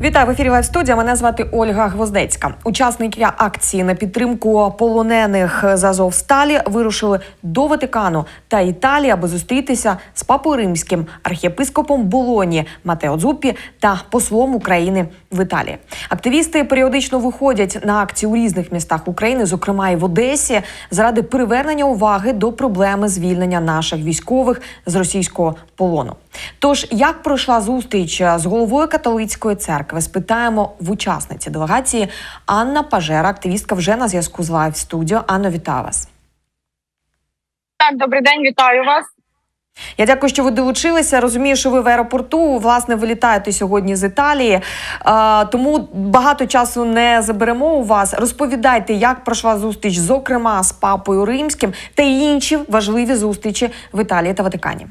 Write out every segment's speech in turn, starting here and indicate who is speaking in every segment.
Speaker 1: Вітаю в ефірі Лайв студія. Мене звати Ольга Гвоздецька. Учасники акції на підтримку полонених з Азовсталі вирушили до Ватикану та Італії, аби зустрітися з папою римським архієпископом Болоні Матео Дзуппі та послом України в Італії. Активісти періодично виходять на акції у різних містах України, зокрема і в Одесі, заради привернення уваги до проблеми звільнення наших військових з російського полону. Тож, як пройшла зустріч з головою католицької церкви, спитаємо в учасниці делегації Анна Пажера, активістка вже на зв'язку з Лайв студіо. Анно, вітаю вас.
Speaker 2: Так, добрий день, вітаю вас.
Speaker 1: Я дякую, що ви долучилися. Розумію, що ви в аеропорту власне вилітаєте сьогодні з Італії, тому багато часу не заберемо у вас. Розповідайте, як пройшла зустріч, зокрема з папою римським та інші важливі зустрічі в Італії та Ватикані.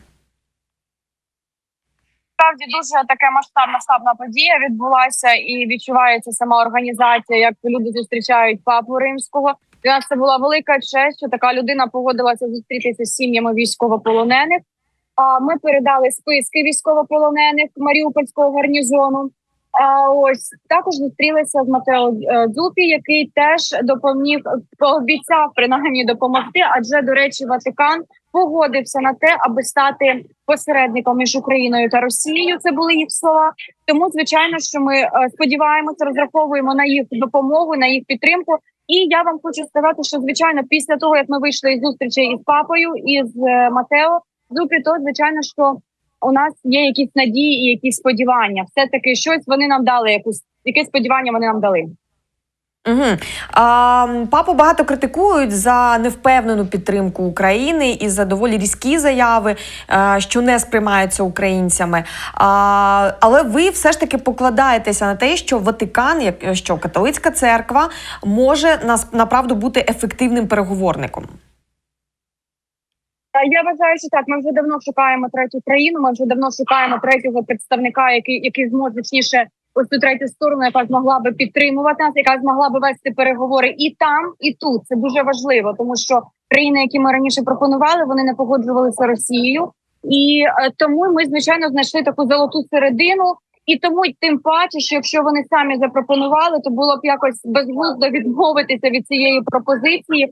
Speaker 2: Справді дуже така масштабна масштабна подія відбулася і відчувається сама організація, як люди зустрічають папу римського. Для нас це була велика честь, що така людина погодилася зустрітися з сім'ями військовополонених. А ми передали списки військовополонених Маріупольського гарнізону. А ось також зустрілися з Матео е, Дзупі, який теж допоміг пообіцяв принаймні допомогти. Адже до речі, Ватикан погодився на те, аби стати посередником між Україною та Росією. Це були їх слова. Тому, звичайно, що ми е, сподіваємося, розраховуємо на їх допомогу, на їх підтримку. І я вам хочу сказати, що звичайно, після того як ми вийшли із зустрічі із папою і з е, Матео Зупі, то звичайно, що у нас є якісь надії і якісь сподівання. Все таки щось вони нам дали. Якусь яке сподівання вони нам дали.
Speaker 1: Угу. А, папу багато критикують за невпевнену підтримку України і за доволі різкі заяви, а, що не сприймаються українцями. А, але ви все ж таки покладаєтеся на те, що Ватикан, як що католицька церква, може нас направду бути ефективним переговорником.
Speaker 2: Я вважаю, що так. Ми вже давно шукаємо третю країну. Ми вже давно шукаємо третього представника, який який зможе точніше ось цю третю сторону, яка змогла би підтримувати нас, яка змогла би вести переговори і там, і тут. Це дуже важливо, тому що країни, які ми раніше пропонували, вони не погоджувалися Росією, і е, тому ми звичайно знайшли таку золоту середину. І тому тим паче, що якщо вони самі запропонували, то було б якось безглуздо відмовитися від цієї пропозиції.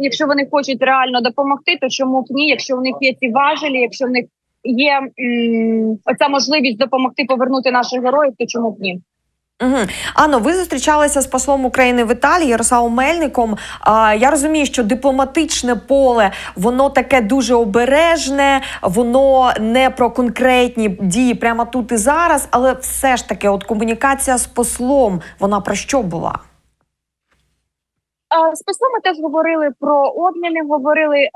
Speaker 2: Якщо вони хочуть реально допомогти, то чому б ні? Якщо в них є ці важелі, якщо в них є м, оця можливість допомогти повернути наших героїв, то чому б ні?
Speaker 1: Угу. Анно, ви зустрічалися з послом України в Італії Ярославом Мельником. А, я розумію, що дипломатичне поле воно таке дуже обережне, воно не про конкретні дії прямо тут і зараз, але все ж таки, от комунікація з послом, вона про що була?
Speaker 2: З послами теж говорили про обміни. Говорили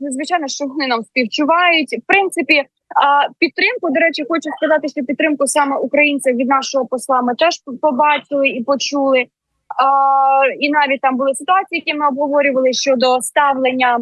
Speaker 2: звичайно, що вони нам співчувають. В принципі, підтримку до речі, хочу сказати, що підтримку саме українців від нашого посла ми теж побачили і почули. І навіть там були ситуації, які ми обговорювали щодо ставлення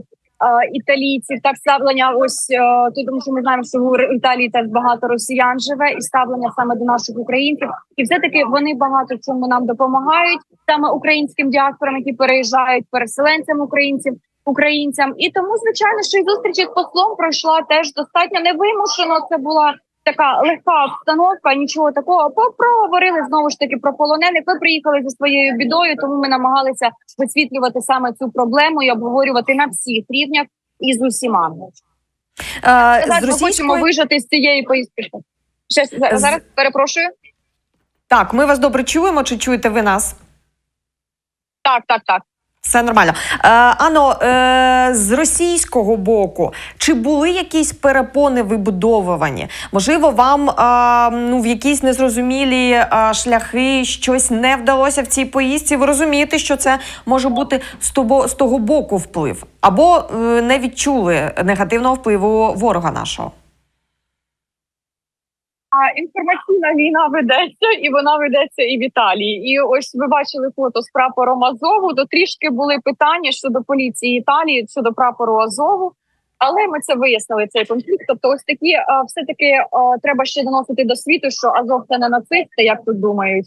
Speaker 2: італійців, так ставлення. Ось тут, тому що ми знаємо, що в Італії теж багато росіян живе, і ставлення саме до наших українців, і все таки вони багато чому нам допомагають саме українським діаспорам, які переїжджають переселенцям українців. Українцям і тому, звичайно, що і зустріч з послом пройшла теж достатньо невимушено. Це була така легка обстановка, нічого такого. Проговорили знову ж таки про полонених. Ви приїхали зі своєю бідою, тому ми намагалися висвітлювати саме цю проблему і обговорювати на всіх рівнях і з усіма.
Speaker 1: Е,
Speaker 2: Зараз
Speaker 1: з
Speaker 2: ми хочемо вижити з цієї поїздки. Ще зараз, зараз перепрошую.
Speaker 1: Так, ми вас добре чуємо. Чи чуєте ви нас?
Speaker 2: Так, так, так.
Speaker 1: Все нормально. Е, Ано, е, з російського боку, чи були якісь перепони вибудовувані? Можливо, вам е, ну, в якісь незрозумілі е, шляхи щось не вдалося в цій поїздці? Ви розумієте, що це може бути з того, з того боку вплив, або е, не відчули негативного впливу ворога нашого?
Speaker 2: А інформаційна війна ведеться, і вона ведеться і в Італії. І ось ви бачили фото з прапором Азову. То трішки були питання щодо поліції Італії щодо прапору Азову. Але ми це вияснили. Цей конфлікт. Тобто, ось такі все таки треба ще доносити до світу, що Азов це не нацисти, як тут думають.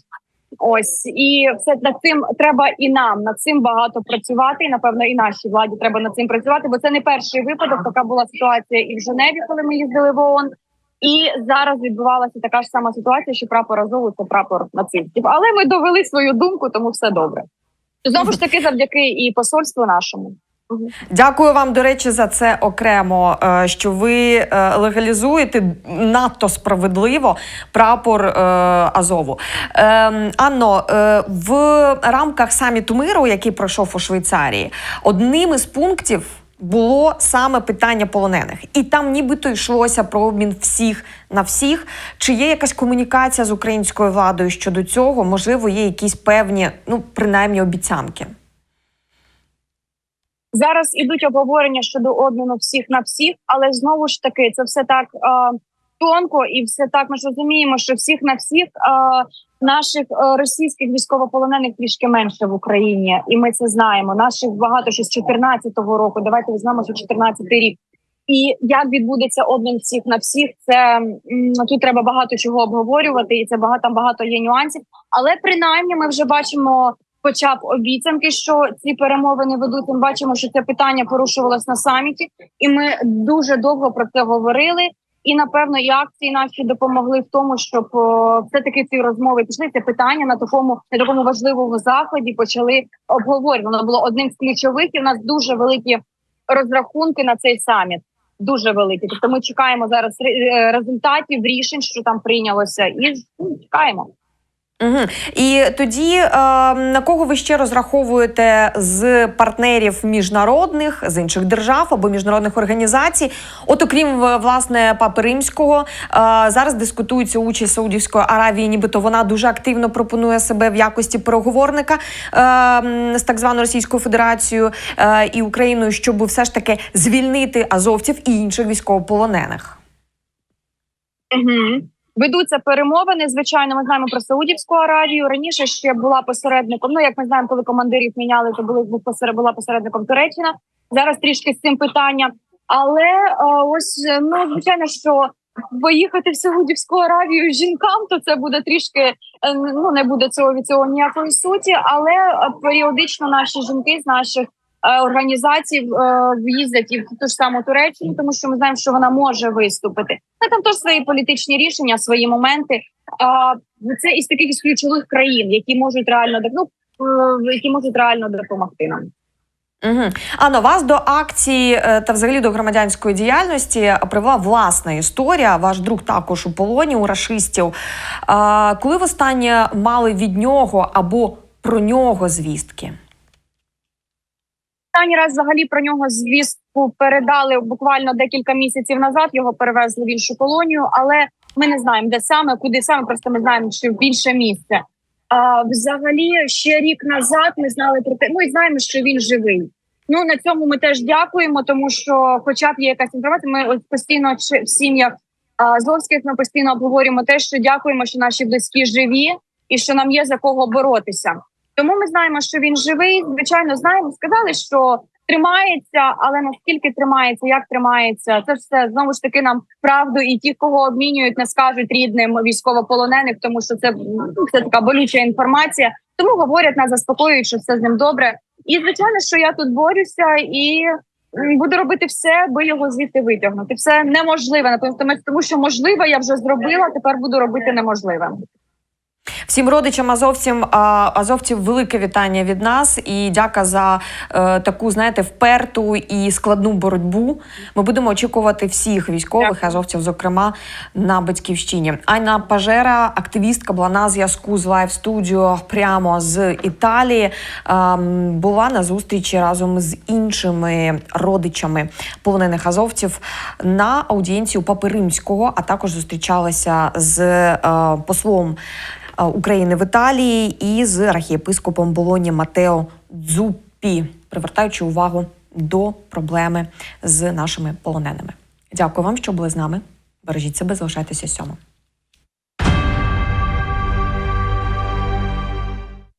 Speaker 2: Ось і все над цим треба і нам над цим багато працювати. І напевно, і нашій владі треба над цим працювати. Бо це не перший випадок. Така була ситуація і в Женеві, коли ми їздили в ООН. І зараз відбувалася така ж сама ситуація, що прапор Азову це прапор нацистів. Але ми довели свою думку, тому все добре. Знову ж таки, завдяки і посольству нашому.
Speaker 1: Дякую вам, до речі, за це окремо. е, Що ви е, легалізуєте надто справедливо прапор е, Азову. Е, Анно, в рамках саміту миру, який пройшов у Швейцарії, одним із пунктів. Було саме питання полонених, і там нібито йшлося про обмін всіх на всіх. Чи є якась комунікація з українською владою щодо цього? Можливо, є якісь певні, ну принаймні обіцянки.
Speaker 2: Зараз ідуть обговорення щодо обміну всіх на всіх, але знову ж таки це все так е, тонко і все так. Ми ж розуміємо, що всіх на всіх е, наших е, російських військовополонених трішки менше в Україні, і ми це знаємо. Наших багато ще з 14-го року. Давайте візьмемо, що 14-й рік. І як відбудеться обмін всіх на всіх, це тут треба багато чого обговорювати, і це багато багато є нюансів. Але принаймні ми вже бачимо хоча б обіцянки, що ці перемовини ведуть. Ми бачимо, що це питання порушувалось на саміті, і ми дуже довго про це говорили. І напевно і акції наші допомогли в тому, щоб все таки ці розмови пішли. Це питання на такому на такому важливому заході почали обговорювати. Воно було одним з ключових. І в нас дуже великі розрахунки на цей саміт. Дуже великі. Тобто ми чекаємо зараз результатів рішень, що там прийнялося, і ну, чекаємо.
Speaker 1: Угу. І тоді е, на кого ви ще розраховуєте з партнерів міжнародних з інших держав або міжнародних організацій? От окрім власне Папи Римського, е, зараз дискутується участь Саудівської Аравії, нібито вона дуже активно пропонує себе в якості переговорника е, з так званою Російською Федерацією е, і Україною, щоб все ж таки звільнити азовців і інших військовополонених.
Speaker 2: Угу. Ведуться перемовини. Звичайно, ми знаємо про Саудівську Аравію. Раніше ще була посередником. Ну як ми знаємо, коли командирів міняли, то були посеред була посередником Туреччина. Зараз трішки з цим питання. Але е, ось е, ну звичайно, що поїхати в Саудівську Аравію жінкам, то це буде трішки е, ну не буде цього від цього ніякої суті. Але періодично наші жінки з наших організацій е, в'їздять і в ту ж саму Туреччину, тому що ми знаємо, що вона може виступити. Ну, там теж свої політичні рішення, свої моменти. А це із таких із ключових країн, які можуть реально ну, е, які можуть реально допомогти нам.
Speaker 1: Угу. Анна, вас до акції е, та взагалі до громадянської діяльності привела власна історія. Ваш друг також у полоні у рашистів. Коли востаннє мали від нього або про нього звістки?
Speaker 2: Останній раз взагалі про нього звістку передали буквально декілька місяців назад. Його перевезли в іншу колонію, але ми не знаємо, де саме, куди саме. Просто ми знаємо, що в інше місце. А взагалі, ще рік назад ми знали про те. І знаємо, що він живий. Ну на цьому ми теж дякуємо, тому що, хоча б є якась інформація, ми постійно в сім'ях а, Азовських ми постійно обговорюємо те, що дякуємо, що наші близькі живі і що нам є за кого боротися. Тому ми знаємо, що він живий. Звичайно, знаємо. Сказали, що тримається, але наскільки тримається, як тримається, це все знову ж таки нам правду. І ті, кого обмінюють, не скажуть рідним військовополонених, тому що це, ну, це така болюча інформація. Тому говорять нас, заспокоюють, що все з ним добре. І звичайно, що я тут борюся і. Буду робити все, аби його звідти витягнути. Все неможливе. Напевно, тому що можливе я вже зробила. Тепер буду робити неможливе.
Speaker 1: Всім родичам азовцям азовців велике вітання від нас і дяка за е, таку, знаєте, вперту і складну боротьбу. Ми будемо очікувати всіх військових азовців, зокрема на батьківщині. Айна Пажера, активістка, була на зв'язку з Live Studio прямо з Італії. Ем, була на зустрічі разом з іншими родичами полонених азовців на аудієнції у Папи Римського, а також зустрічалася з е, послом. Е, України в Італії і з архієпископом Болоні Матео Дзупі, привертаючи увагу до проблеми з нашими полоненими. Дякую вам, що були з нами. Бережіть себе, залишайтеся сьомо.